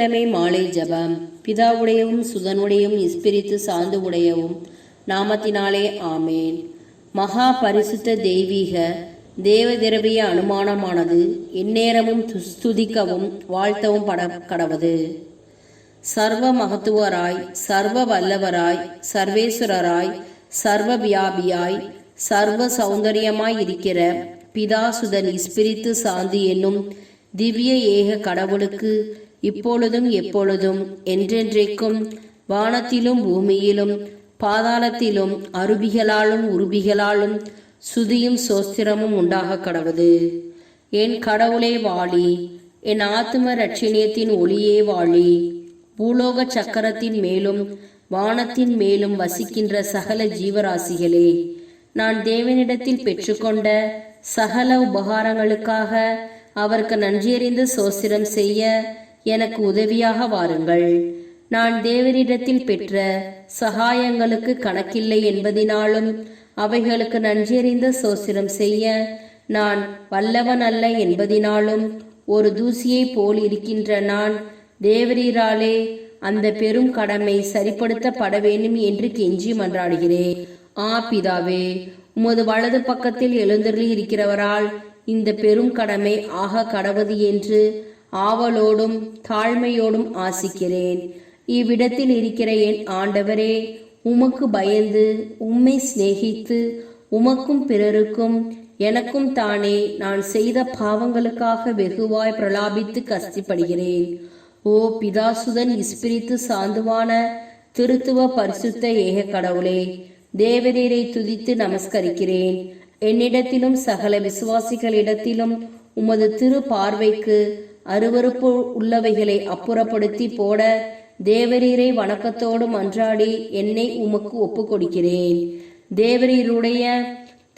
சனிக்கிழமை மாலை ஜெபம். பிதாவுடையவும் சுதனுடையும் இஸ்பிரித்து சார்ந்து உடையவும் நாமத்தினாலே ஆமேன். மகா பரிசுத்த தெய்வீக தேவதிரவிய அனுமானமானது எந்நேரமும் துஸ்துதிக்கவும் வாழ்த்தவும் பட கடவது. சர்வ மகத்துவராய் சர்வ வல்லவராய் சர்வேஸ்வரராய் சர்வ வியாபியாய் சர்வ சௌந்தரியமாய் இருக்கிற பிதாசுதன் இஸ்பிரித்து சாந்தி என்னும் திவ்ய ஏக கடவுளுக்கு இப்பொழுதும் எப்பொழுதும் என்றென்றைக்கும் வானத்திலும் பூமியிலும் பாதாளத்திலும் அருபிகளாலும் உருபிகளாலும் சுதியும் சோஸ்திரமும் உண்டாக கடவுது. என் கடவுளே வாழி என் ஆத்தும ரட்சணியத்தின் ஒளியே வாழி பூலோக சக்கரத்தின் மேலும் வானத்தின் மேலும் வசிக்கின்ற சகல ஜீவராசிகளே நான் தேவனிடத்தில் பெற்றுக்கொண்ட சகல உபகாரங்களுக்காக அவருக்கு நன்றியறிந்து சோசிரம் செய்ய எனக்கு உதவியாக வாருங்கள். நான் தேவரிடத்தில் பெற்ற சகாயங்களுக்கு கணக்கில்லை என்பதினாலும் அவைகளுக்கு நன்றியறிந்த சோசிரம் செய்ய நான் வல்லவன் அல்ல என்பதினாலும் ஒரு தூசியை போல் இருக்கின்ற நான் தேவரீராலே அந்த பெரும் கடமை சரிப்படுத்தப்பட வேண்டும் என்று கெஞ்சி மன்றாடுகிறேன். ஆ பிதாவே உமது வலது பக்கத்தில் எழுந்தருளி இருக்கிறவரால் இந்த பெரும் கடமை ஆக கடவது என்று ஆவலோடும் தாழ்மையோடும் ஆசிக்கிறேன். இவ்விடத்தில் இருக்கிற என் ஆண்டவரே உமக்கு பயந்து உம்மை சிநேகித்து உமக்கும் பிறருக்கும் எனக்கும் தானே நான் செய்த பாவங்களுக்காக வெகுவாய் பிரலாபித்து கஷ்டப்படுகிறேன். ஓ பிதாசுதன் இஸ்பிரித்து சாந்துவான திருத்துவ பரிசுத்த ஏக கடவுளே தேவரீரை துதித்து நமஸ்கரிக்கிறேன். என்னிடத்திலும் சகல விசுவாசிகளிடத்திலும் உமது திரு பார்வைக்கு அருவருப்பு உள்ளவைகளை அப்புறப்படுத்தி போட தேவரீரை வணக்கத்தோடு மன்றாடி என்னை உமக்கு ஒப்பு கொடுக்கிறேன் தேவரீருடைய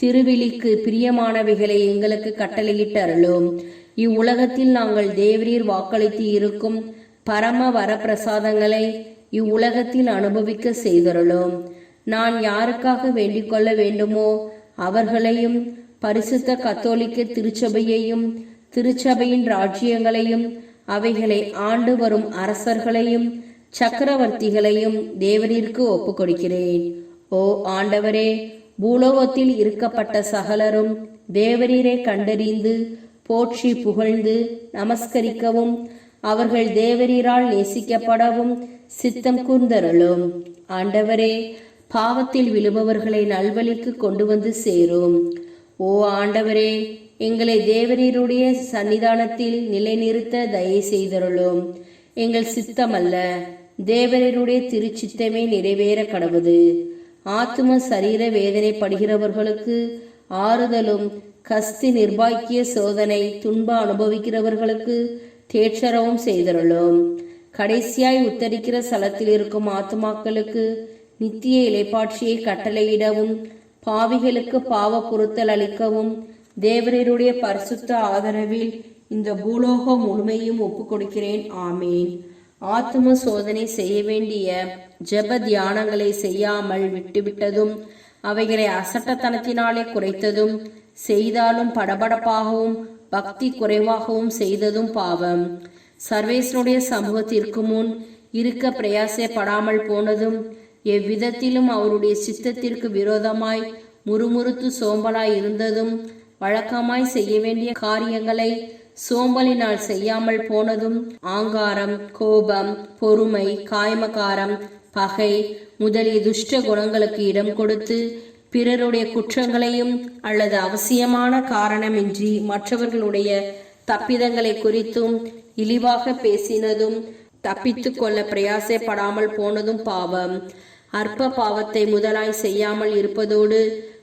திருவிழிக்கு பிரியமானவைகளை எங்களுக்கு கட்டளையிட்டு அருளும். இவ்வுலகத்தில் நாங்கள் தேவரீர் வாக்களித்து இருக்கும் பரம வரப்பிரசாதங்களை இவ்வுலகத்தில் அனுபவிக்க செய்தருளும். நான் யாருக்காக வேண்டிக் கொள்ள வேண்டுமோ அவர்களையும் பரிசுத்த கத்தோலிக்க திருச்சபையையும் திருச்சபையின் ராஜ்யங்களையும் அவைகளை ஆண்டு வரும் அரசர்களையும் சக்கரவர்த்திகளையும் தேவரிற்கு ஒப்புக் கொடுக்கிறேன் ஓ ஆண்டவரே பூலோகத்தில் இருக்கப்பட்ட சகலரும் தேவரீரை கண்டறிந்து போற்றி புகழ்ந்து நமஸ்கரிக்கவும் அவர்கள் தேவரீரால் நேசிக்கப்படவும் சித்தம் கூர்ந்தருளும். ஆண்டவரே பாவத்தில் விழுபவர்களை நல்வழிக்கு கொண்டு வந்து சேரும். ஓ ஆண்டவரே எங்களை தேவரீருடைய சன்னிதானத்தில் நிலைநிறுத்த தயை செய்தருளும். எங்கள் சித்தமல்ல தேவரீருடைய திருச்சித்தமே நிறைவேற கடவுது. ஆத்தும சரீர வேதனைப்படுகிறவர்களுக்கு ஆறுதலும் கஸ்தி நிர்பாக்கிய சோதனை துன்ப அனுபவிக்கிறவர்களுக்கு தேற்றரவும் செய்தருளும். கடைசியாய் உத்தரிக்கிற சலத்தில் இருக்கும் ஆத்துமாக்களுக்கு நித்திய இலைப்பாட்சியை கட்டளையிடவும் பாவிகளுக்கு பாவ பொருத்தல் அளிக்கவும் தேவரீருடைய பரிசுத்த ஆதரவில் இந்த பூலோகம் முழுமையும் ஒப்பு கொடுக்கிறேன் ஆமேன். ஆத்தும சோதனை செய்ய வேண்டிய ஜெப தியானங்களை செய்யாமல் விட்டுவிட்டதும் அவைகளை அசட்டத்தனத்தினாலே குறைத்ததும் செய்தாலும் படபடப்பாகவும் பக்தி குறைவாகவும் செய்ததும் பாவம். சர்வேசனுடைய சமூகத்திற்கு முன் இருக்க பிரயாசப்படாமல் போனதும் எவ்விதத்திலும் அவருடைய சித்தத்திற்கு விரோதமாய் முறுமுறுத்து சோம்பலாய் இருந்ததும் வழக்கமாய் செய்ய வேண்டிய காரியங்களை சோம்பலினால் செய்யாமல் போனதும் ஆங்காரம் கோபம் பொறுமை காய்மகாரம் பகை முதலிய துஷ்ட குணங்களுக்கு இடம் கொடுத்து பிறருடைய குற்றங்களையும் அல்லது அவசியமான காரணமின்றி மற்றவர்களுடைய தப்பிதங்களை குறித்தும் இழிவாக பேசினதும் தப்பித்து கொள்ள பிரயாசப்படாமல் போனதும் பாவம். அற்ப பாவத்தை முதலாய் செய்யாமல் இருப்பதோடு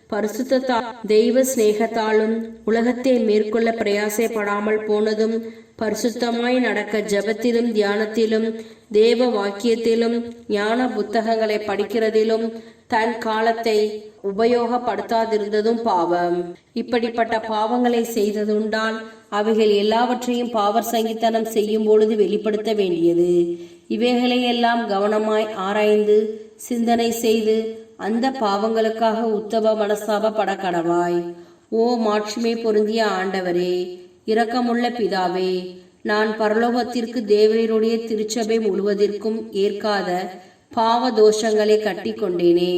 பரிசுத்தத்தா தெய்வ சிநேகத்தாலும் உலகத்தை மேற்கொள்ள பிரயாசப்படாமல் போனதும் பரிசுத்தமாய் நடக்க ஜெபத்திலும் தியானத்திலும் தேவ வாக்கியத்திலும் ஞான புத்தகங்களை படிக்கிறதிலும் தன் காலத்தை உபயோகப்படுத்தாதிருந்ததும் பாவம். இப்படிப்பட்ட பாவங்களை செய்ததுண்டால் அவைகள் எல்லாவற்றையும் பாவர் சங்கித்தனம் செய்யும் பொழுது வெளிப்படுத்த வேண்டியது. இவைகளையெல்லாம் கவனமாய் ஆராய்ந்து சிந்தனை செய்து அந்த பாவங்களுக்காக உத்தம மனஸ்தாபப்பட கடவாய். ஓ மாட்சிமை பொருந்திய ஆண்டவரே இரக்கமுள்ள பிதாவே நான் பரலோகத்திற்கு தேவரீருடைய திருச்சபை முழுவதற்கும் ஏற்காத பாவ தோஷங்களை கட்டி கொண்டேனே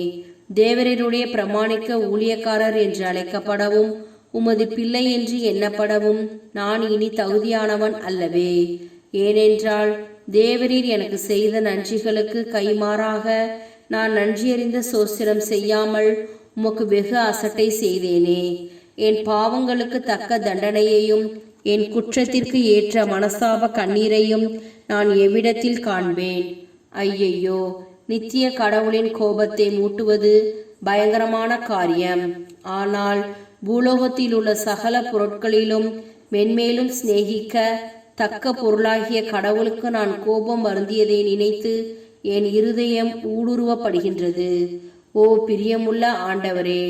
தேவரீருடைய பிரமாணிக்க ஊழியக்காரர் என்று அழைக்கப்படவும் உமது பிள்ளை என்று எண்ணப்படவும் நான் இனி தகுதியானவன் அல்லவே. ஏனென்றால் தேவரீர் எனக்கு செய்த நன்றிகளுக்கு கைமாறாக நான் நன்றியறிந்த சோசிரம் செய்யாமல் உமக்கு வெகு அசட்டை செய்தேனே. என் பாவங்களுக்கு தக்க தண்டனையையும் என் குற்றத்திற்கு ஏற்ற மனசாப கண்ணீரையும் நான் எவ்விடத்தில் காண்பேன்? ஐயையோ நித்திய கடவுளின் கோபத்தை மூட்டுவது பயங்கரமான காரியம். ஆனால் பூலோகத்தில் உள்ள சகல பொருட்களிலும் மென்மேலும் சிநேகிக்க தக்க பொருளாகிய கடவுளுக்கு நான் கோபம் வருந்தியதை நினைத்து என் இருதயம் ஊடுருவப்படுகின்றது. ஓ பிரியமுள்ள ஆண்டவரே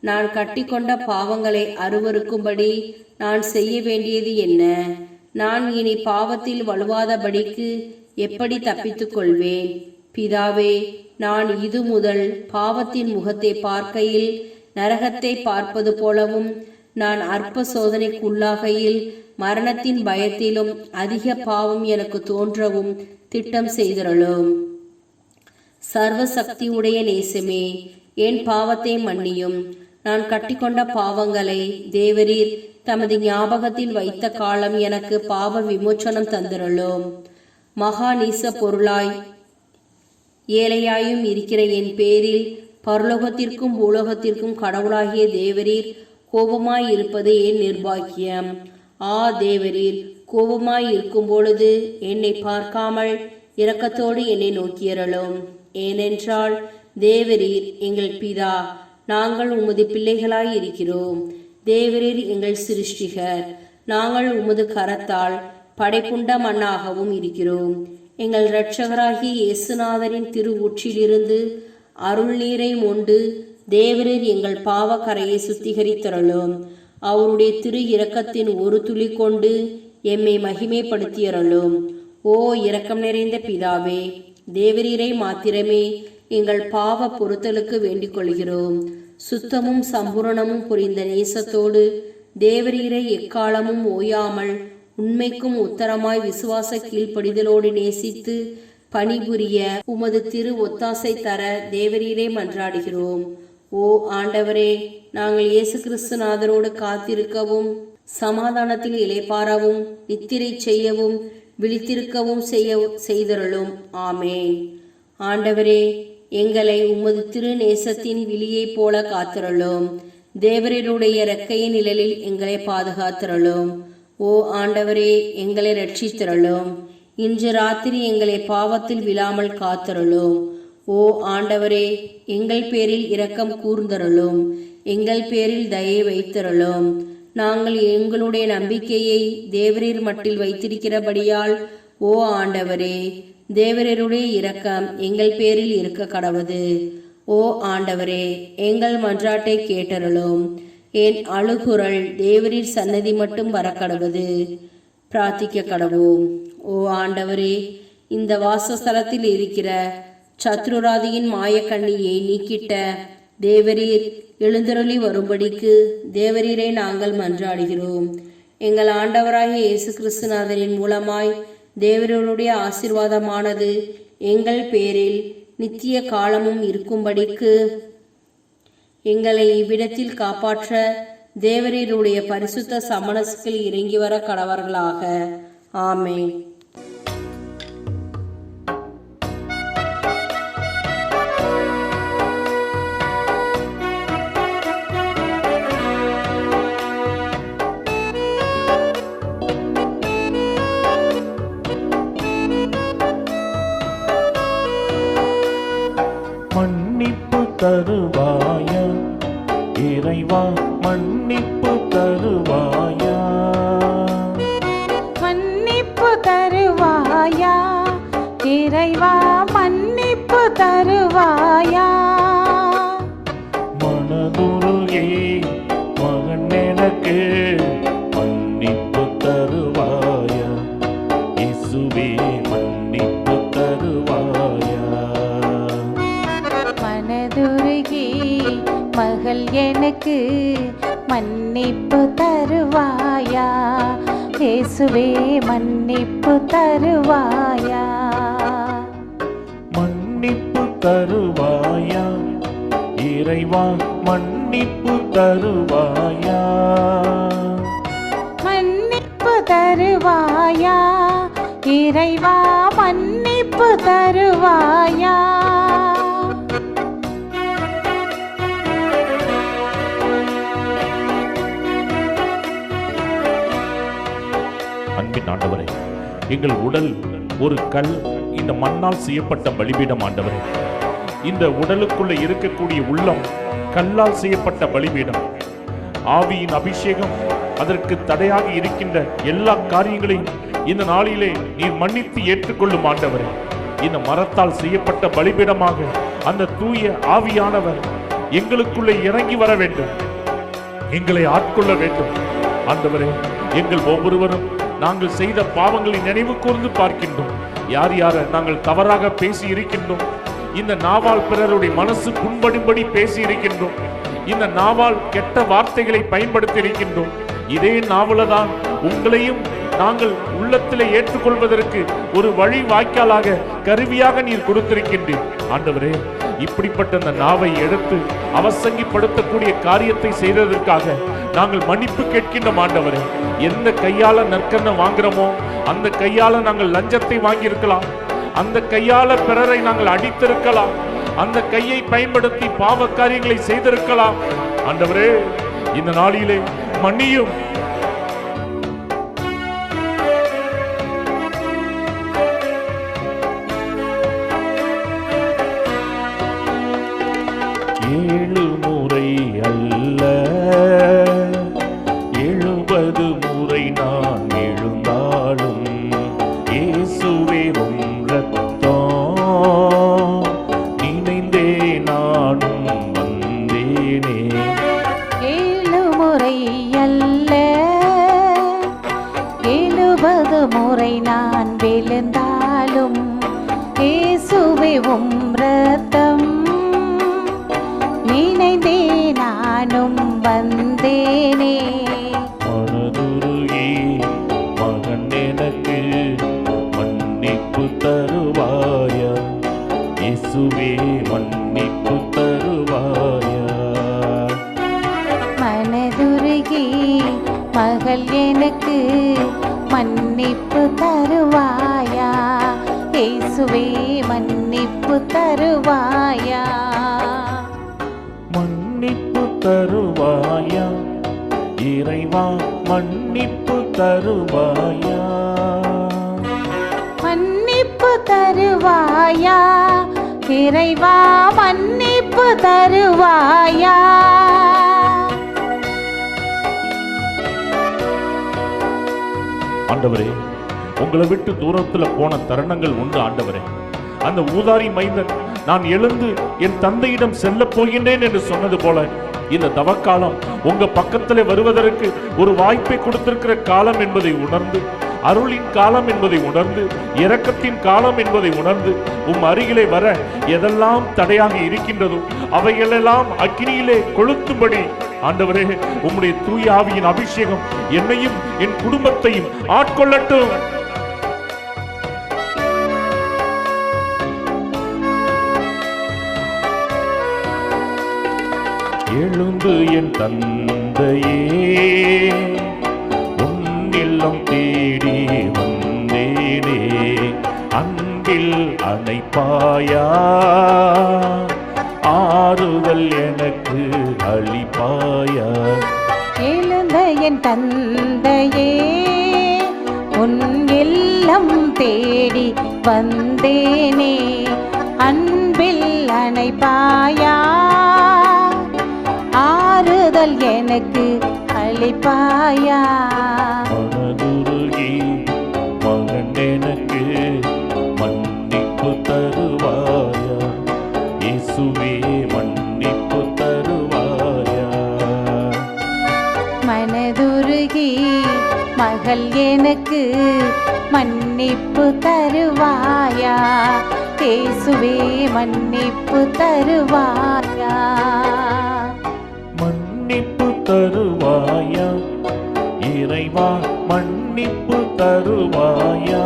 நான் கட்டிக்கொண்ட பாவங்களை அருவருக்கும்படி நான் செய்ய வேண்டியது என்ன? நான் இனி பாவத்தில் வலுவாதபடிக்கு எப்படி தப்பித்துக் கொள்வேன்? பிதாவே நான் இது முதல் பாவத்தின் முகத்தை பார்க்கையில் நரகத்தை பார்ப்பது போலவும் நான் அற்ப சோதனைக்குள்ளாகையில் மரணத்தின் பயத்திலும் அதிக பாவம் எனக்கு தோன்றவும் திட்டம் செய்திரளும். சர்வ சக்தி உடைய நேசமே. என் பாவத்தை மன்னியும். நான் கட்டிக்கொண்ட பாவங்களை தேவரீர் தமது ஞாபகத்தில் வைத்த காலம் எனக்கு பாவ விமோச்சனம் தந்திரலும் மகா நீச பொருளாய் ஏழையாயும் இருக்கிற என் பேரில் பரலோகத்திற்கும் பூலோகத்திற்கும் கடவுளாகிய தேவரீர் கோபமாய் இருப்பது என் நிர்பாக்கியம். ஆ தேவரீர் கோபமாய் இருக்கும் பொழுது என்னை பார்க்காமல் இரக்கத்தோடு என்னை நோக்கியறலும் ஏனென்றால் தேவரீர் எங்கள் பிதா நாங்கள் உமது பிள்ளைகளாய் இருக்கிறோம் தேவரீர் எங்கள் சிருஷ்டிகர் நாங்கள் உமது கரத்தால் படைப்புண்ட மண்ணாகவும் இருக்கிறோம். எங்கள் இரட்சகராகிய இயேசுநாதரின் திருவூற்றிலிருந்து அருள் நீரை மொண்டு தேவரீர் எங்கள் பாவக்கரையை சுத்திகரித்தருளும். அவருடைய திரு இரக்கத்தின் ஒரு துளி கொண்டு எம்மை மகிமைப்படுத்தியருளும். ஓ இரக்கம் நிறைந்த பிதாவே தேவரீரை மாத்திரமே எங்கள் பாவ பொருத்தலுக்கு வேண்டிக் கொள்கிறோம் சுத்தமும் சம்பூரணமும் புரிந்த நேசத்தோடு தேவரீரை எக்காலமும் ஓயாமல் உண்மைக்கும் உத்தரமாய் விசுவாச கீழ்ப்படிதலோடு நேசித்து பணிபுரிய உமது திரு ஒத்தாசை தர தேவரீரே மன்றாடுகிறோம். ஓ ஆண்டவரே நாங்கள் இயேசு கிறிஸ்துநாதரோடு காத்திருக்கவும் சமாதானத்தில் இளைப்பாறவும் நித்திரை செய்யவும் விழித்திருக்கவும் செய்ய செய்தருளும். ஆமேன். ஆண்டவரே எங்களை உமது திருநேசத்தின் விழியைப் போல காத்திரளும். தேவரருடைய இறக்கையின் நிழலில் எங்களை பாதுகாத்திரளும். ஓ ஆண்டவரே எங்களை ரட்சித்திரளும் இன்று ராத்திரி எங்களை பாவத்தில் விழாமல் காத்திரளும். ஓ ஆண்டவரே எங்கள் பேரில் இரக்கம் கூர்ந்தருளும். எங்கள் பேரில் தயை வைத்திரளும். நாங்கள் எங்களுடைய நம்பிக்கையை தேவரீர் மட்டில் வைத்திருக்கிறபடியால் ஓ ஆண்டவரே தேவரீருடைய இரக்கம் எங்கள் பேரில் இருக்க கடவுது. ஓ ஆண்டவரே எங்கள் மன்றாட்டை கேட்டருளும். என் அழுகுரல் தேவரீர் சன்னதி மட்டும் வரக்கடவுது. பிரார்த்திக்க கடவோம் ஓ ஆண்டவரே இந்த வாசஸ்தலத்தில் இருக்கிற சத்ருராதியின் மாயக்கண்ணியை நீக்கிட்ட தேவரீர் எழுந்தருளி வரும்படிக்கு தேவரீரை நாங்கள் மன்றாடுகிறோம். எங்கள் ஆண்டவராகிய இயேசு கிறிஸ்துநாதரின் மூலமாய் தேவரீருடைய ஆசீர்வாதமானது எங்கள் பேரில் நித்திய காலமும் இருக்கும்படிக்கு எங்களை இவ்விடத்தில் காப்பாற்ற தேவரீருடைய பரிசுத்த சமணசுகள் இறங்கி வர கடவர்களாக. ஆமே தருவாய? இறைவா இயேசுவே மன்னிப்பு தருவாயா? மன்னிப்பு தருவாயா? இறைவா மன்னிப்பு தருவாயா? மன்னிப்பு தருவாயா? இறைவா மன்னிப்பு தருவாயா? எங்கள் உடல் ஒரு கல் இந்த மண்ணால் செய்யப்பட்ட பலிபீடம் ஆண்டவரே. இந்த உடலுக்குள்ள இருக்கக்கூடிய உள்ளம் கல்லால் செய்யப்பட்ட பலிபீடம். ஆவியின் அபிஷேகம் அதற்கு தடையாக இருக்கின்ற எல்லா காரியங்களையும் இந்த நாளிலே நீர் மன்னித்து ஏற்றுக்கொள்ளும் ஆண்டவரே. இந்த மரத்தால் செய்யப்பட்ட பலிபீடமாக அந்த தூய ஆவியானவர் எங்களுக்குள்ளே இறங்கி வர வேண்டும். எங்களை ஆட்கொள்ள வேண்டும். ஆண்டவரே எங்கள் ஒவ்வொருவரும் நாங்கள் செய்த பாவங்களை நினைவு கூர்ந்து பார்க்கின்றோம். யார் யார நாங்கள் தவறாக பேசி இருக்கின்றோம் இந்த நாவால் பிறருடைய மனசு புண்படும்படி பேசி இருக்கின்றோம் இந்த நாவால் கெட்ட வார்த்தைகளை பயன்படுத்தி இருக்கின்றோம் இதே நாவலதான் உங்களையும் நாங்கள் உள்ளத்திலே ஏற்றுக்கொள்வதற்கு ஒரு வழி வாய்க்காலாக கருவியாக நீர் கொடுத்திருக்கின்றீர். ஆண்டவரே இப்படிப்பட்ட அந்த நாவை எடுத்து அவசங்கிப்படுத்தக்கூடிய காரியத்தை செய்ததற்காக நாங்கள் மன்னிப்பு கேட்கின்ற ஆண்டவரே. எந்த கையால நற்கண்ணை வாங்குறோமோ அந்த கையால நாங்கள் லஞ்சத்தை வாங்கியிருக்கலாம். அந்த கையால பிறரை நாங்கள் அடித்திருக்கலாம். அந்த கையை பயன்படுத்தி பாவ காரியங்களை செய்திருக்கலாம். ஆண்டவரே இந்த நாளிலே மன்னியும். ஏழு வந்தேனே. மனதுருகி மகன் எனக்கு மன்னிப்பு தருவாயா? இயேசுவே மன்னிப்பு தருவாயா? மனதுருகி மகள் எனக்கு மன்னிப்பு தருவாயா? இயேசுவே மன்னிப்பு தருவாயா? மன்னிப்பு தருவாயா? இறைவா மன்னிப்பு தருவாயா? மன்னிப்பு தருவாயா? இறைவா மன்னிப்பு தருவாயா? ஆண்டவரே உங்களை விட்டு தூரத்துல போன தருணங்கள் உண்டு ஆண்டவரே. அந்த ஊதாரி மைந்தன் நான் எழுந்து என் தந்தையிடம் செல்ல போகின்றேன் என்று சொன்னது போல இந்த தவக்காலம் உங்க பக்கத்துல வருவதற்கு ஒரு வாய்ப்பை கொடுத்திருக்கிற காலம் என்பதை உணர்ந்து அருளின் காலம் என்பதை உணர்ந்து இரக்கத்தின் காலம் என்பதை உணர்ந்து உம் அருகிலே வர எதெல்லாம் தடையாக இருக்கின்றதோ அவைகளெல்லாம் அக்கினியிலே கொளுத்தும்படி ஆண்டவரே உம்முடைய தூய ஆவியின் அபிஷேகம் என்னையும் என் குடும்பத்தையும் ஆட்கொள்ளட்டும். எழுந்து என் தந்தையே உன்னில்லம் தேடி வந்தேனே அன்பில் அணைப்பாயா? ஆறுதல் எனக்கு அளிப்பாயா? எழுந்த என் தந்தையே உன் இல்லம் தேடி வந்தேனே அன்பில் அணைப்பாயா? ஆறுதல் எனக்கு அளிப்பாயா மனதுருகி மகன் எனக்கு மன்னிப்பு தருவாயா? இயேசுவே மன்னிப்பு தருவாயா? மனதுருகி மகள் எனக்கு மன்னிப்பு தருவாயா? இயேசுவே மன்னிப்பு தருவாயா? தருவாயா? இறைவா மன்னிப்பு தருவாயா?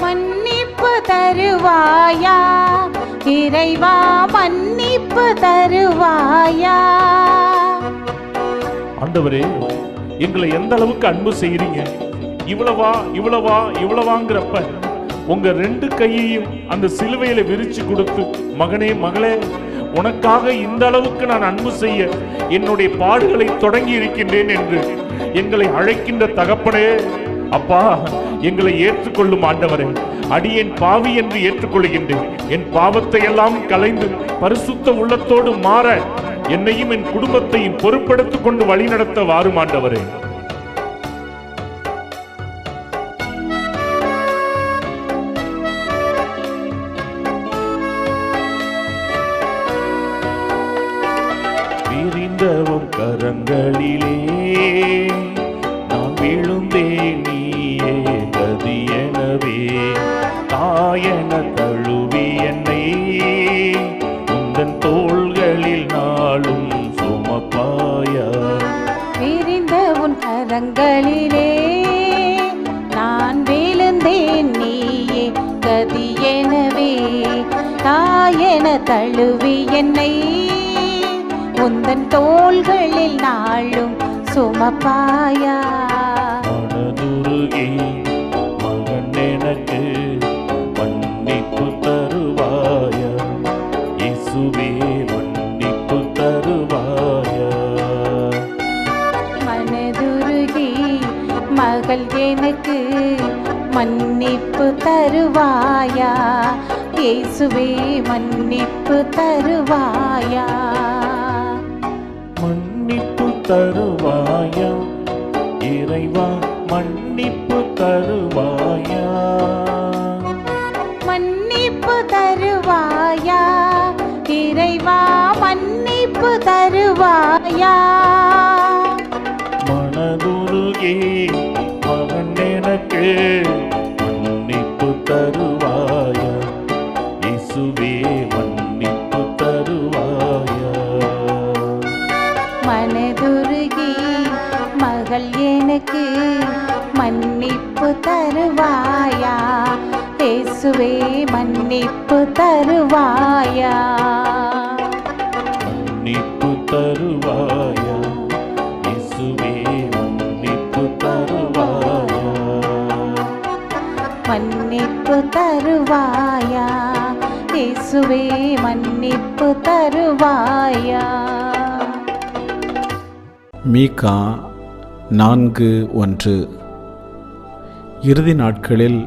மன்னிப்பு தருவாயா? இறைவா மன்னிப்பு தருவாயா? ஆண்டவரே எங்களை எந்த அளவுக்கு அன்பு செய்றீங்க இவ்வளவா இவ்வளவா இவ்வளவாங்கிறப்ப உங்க ரெண்டு கையையும் அந்த சிலுவையில விரிச்சு கொடுத்து மகனே மகளே உனக்காக இந்த அளவுக்கு நான் அன்பு செய்ய என்னுடைய பாடுகளை தொடங்கி இருக்கின்றேன் என்று எங்களை அழைக்கின்ற தகப்பனே அப்பா எங்களை ஏற்றுக்கொள்ளும் ஆண்டவரே. அடியேன் பாவி என்று ஏற்றுக்கொள்கின்றேன். என் பாவத்தை எல்லாம் கலைந்து பரிசுத்த உள்ளத்தோடு மாற என்னையும் என் குடும்பத்தையும் பொறுப்படுத்திக் கொண்டு வழிநடத்த வாரும் ஆண்டவரே. விரிந்தவும் தோள்களில் நாளும் சுமப்பாயா? மனதுருகி மகன் எனக்கு மன்னிப்பு தருவாயா? இயேசுவே மன்னிப்பு தருவாயா? மனதுருகி மகள் எனக்கு மன்னிப்பு தருவாயா? இயேசுவே மன்னிப்பு தருவாயா? தருவாயா? இறைவா மன்னிப்பு தருவாயா? மன்னிப்பு தருவாயா? இறைவா மன்னிப்பு தருவாயா? மனதுருகே மகன் எனக்கு தருவாயா? இயேசுவே மன்னிப்பு தருவாயா? மன்னிப்பு தருவாயா? இயேசுவே மன்னிப்பு தருவாயா? மன்னிப்பு தருவாயா? இயேசுவே மன்னிப்பு தருவாயா? மீகா நான்கு ஒன்று. இறுதி நாட்களில்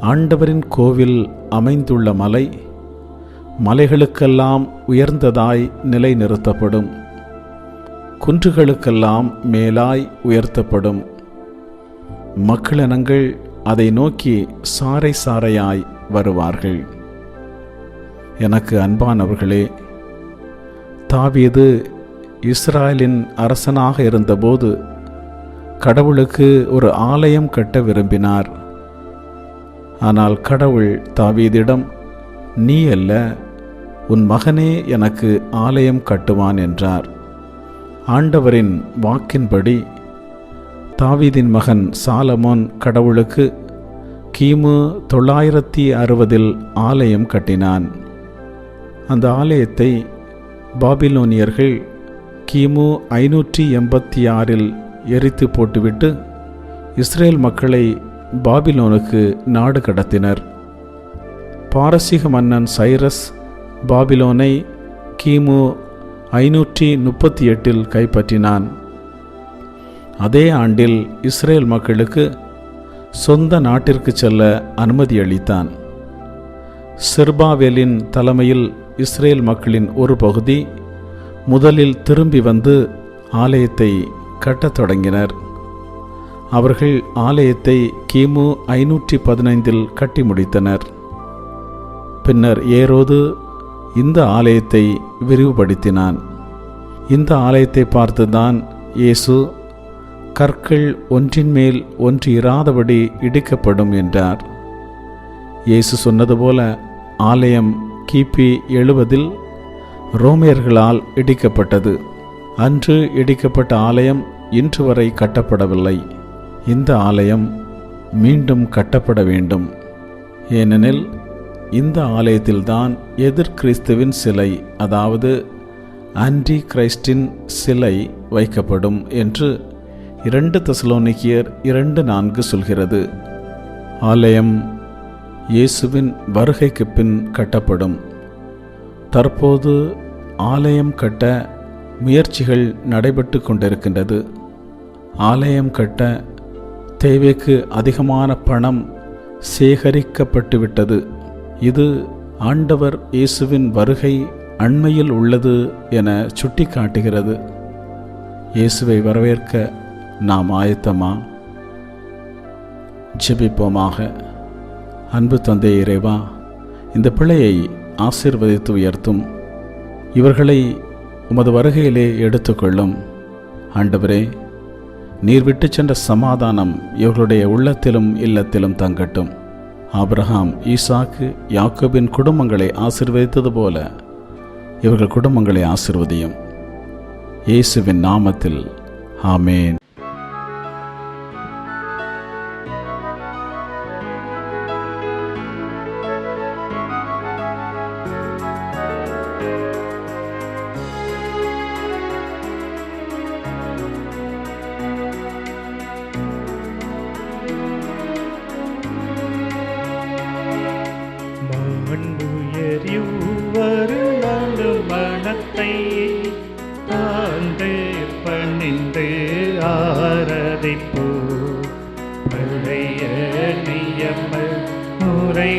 ஆண்டவரின் கோவில் அமைந்துள்ள மலை மலைகளுக்கெல்லாம் உயர்ந்ததாய் நிலைநிறுத்தப்படும். குன்றுகளுக்கெல்லாம் மேலாய் உயர்த்தப்படும். மக்களினங்கள் அதை நோக்கி சாறை சாறையாய் வருவார்கள். எனக்கு அன்பானவர்களே தாவீது இஸ்ராயலின் அரசனாக இருந்தபோது கடவுளுக்கு ஒரு ஆலயம் கட்ட விரும்பினார். ஆனால் கடவுள் தாவீதிடம் நீ அல்ல உன் மகனே எனக்கு ஆலயம் கட்டுவான் என்றார். ஆண்டவரின் வாக்கின்படி தாவீதின் மகன் சாலமோன் கடவுளுக்கு கிமு தொள்ளாயிரத்தி அறுபதில் ஆலயம் கட்டினான். அந்த ஆலயத்தை பாபிலோனியர்கள் கிமு ஐநூற்றி எண்பத்தி ஆறில் எரித்து போட்டுவிட்டு இஸ்ரேல் மக்களை பாபிலோனுக்கு நாடு கடத்தினர். பாரசீக மன்னன் சைரஸ் பாபிலோனை கிமு ஐநூற்றி முப்பத்தி எட்டில் கைப்பற்றினான். அதே ஆண்டில் இஸ்ரேல் மக்களுக்கு சொந்த நாட்டிற்கு செல்ல அனுமதி அளித்தான். செர்பாவேலின் தலைமையில் இஸ்ரேல் மக்களின் ஒரு பகுதி முதலில் திரும்பி வந்து ஆலயத்தை கட்டத் தொடங்கினர். அவர்கள் ஆலயத்தை கிமு ஐநூற்றி பதினைந்தில் கட்டி முடித்தனர். பின்னர் ஏரோது இந்த ஆலயத்தை விரிவுபடுத்தினான். இந்த ஆலயத்தை பார்த்துதான் இயேசு கற்கள் ஒன்றின் மேல் ஒன்று இராதபடி இடிக்கப்படும் என்றார். இயேசு சொன்னது போல ஆலயம் கிபி எழுபதில் ரோமியர்களால் இடிக்கப்பட்டது. அன்று இடிக்கப்பட்ட ஆலயம் இன்று வரை கட்டப்படவில்லை. இந்த ஆலயம் மீண்டும் கட்டப்பட வேண்டும். ஏனெனில் இந்த ஆலயத்தில்தான் எதிர் கிறிஸ்துவின் சிலை அதாவது ஆன்டி கிரைஸ்டின் சிலை வைக்கப்படும் என்று இரண்டு தசலோனிக்கியர் இரண்டு நான்கு சொல்கிறது. ஆலயம் இயேசுவின் வருகைக்கு பின் கட்டப்படும். தற்போது ஆலயம் கட்ட முயற்சிகள் நடைபெற்று கொண்டிருக்கின்றது. ஆலயம் கட்ட தேவைக்கு அதிகமான பணம் சேகரிக்கப்பட்டுவிட்டது. இது ஆண்டவர் இயேசுவின் வருகை அண்மையில் உள்ளது என சுட்டிக்காட்டுகிறது. இயேசுவை வரவேற்க நாம் ஆயத்தமா? ஜெபிப்போமாக. அன்பு தந்தை இறைவா இந்த பிள்ளையை ஆசிர்வதித்து உயர்த்தும். இவர்களை உமது வருகையிலே எடுத்துக்கொள்ளும். ஆண்டவரே நீர் விட்டு சென்ற சமாதானம் இவர்களுடைய உள்ளத்திலும் இல்லத்திலும் தங்கட்டும். ஆபிரகாம் ஈசாக்கு யாக்கோபின் குடும்பங்களை ஆசிர்வதித்தது போல இவர்கள் குடும்பங்களை ஆசிர்வதியும். இயேசுவின் நாமத்தில் ஆமேன்.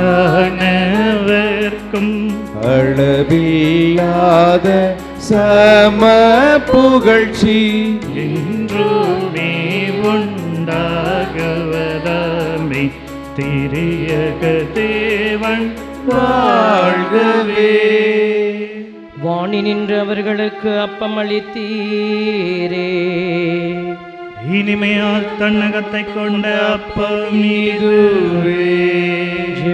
ஆவியானவர்க்கும் அளவில்லாத சம புகழ்ச்சி. என்றுமே உண்டாகவதாமே திரியக தேவன் வாழ்கவே. வாணி நின்று அவர்களுக்கு அப்பம் அளித்தீரே இனிமையால் தன்னகத்தை கொண்ட அப்பம் இதுவே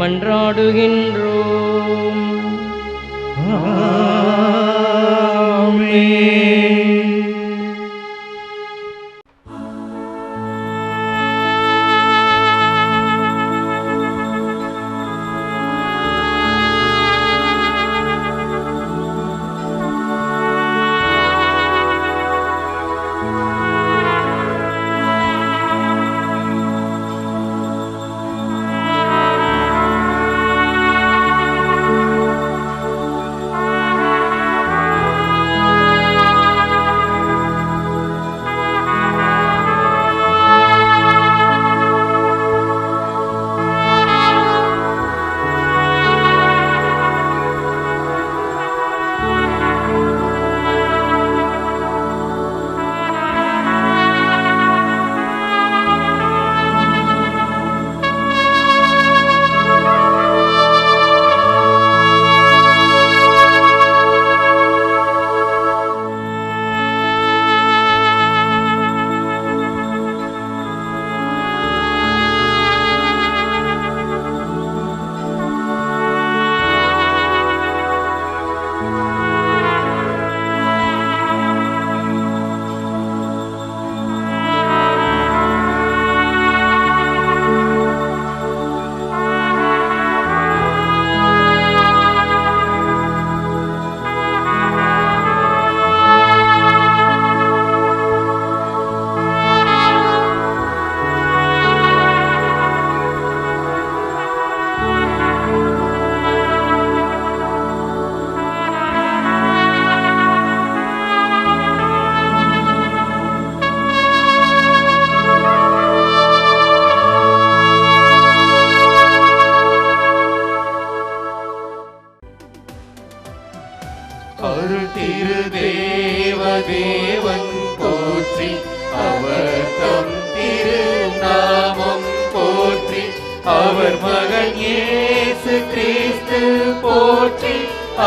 மன்றாடுகின்றோம். அருள்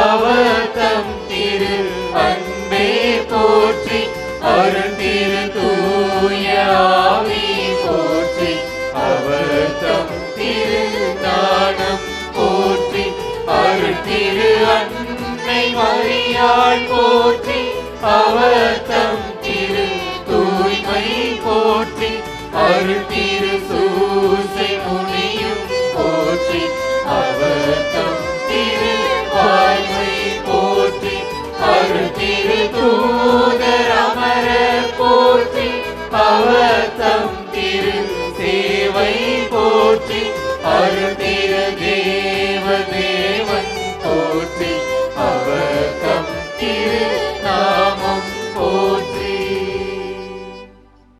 அவர்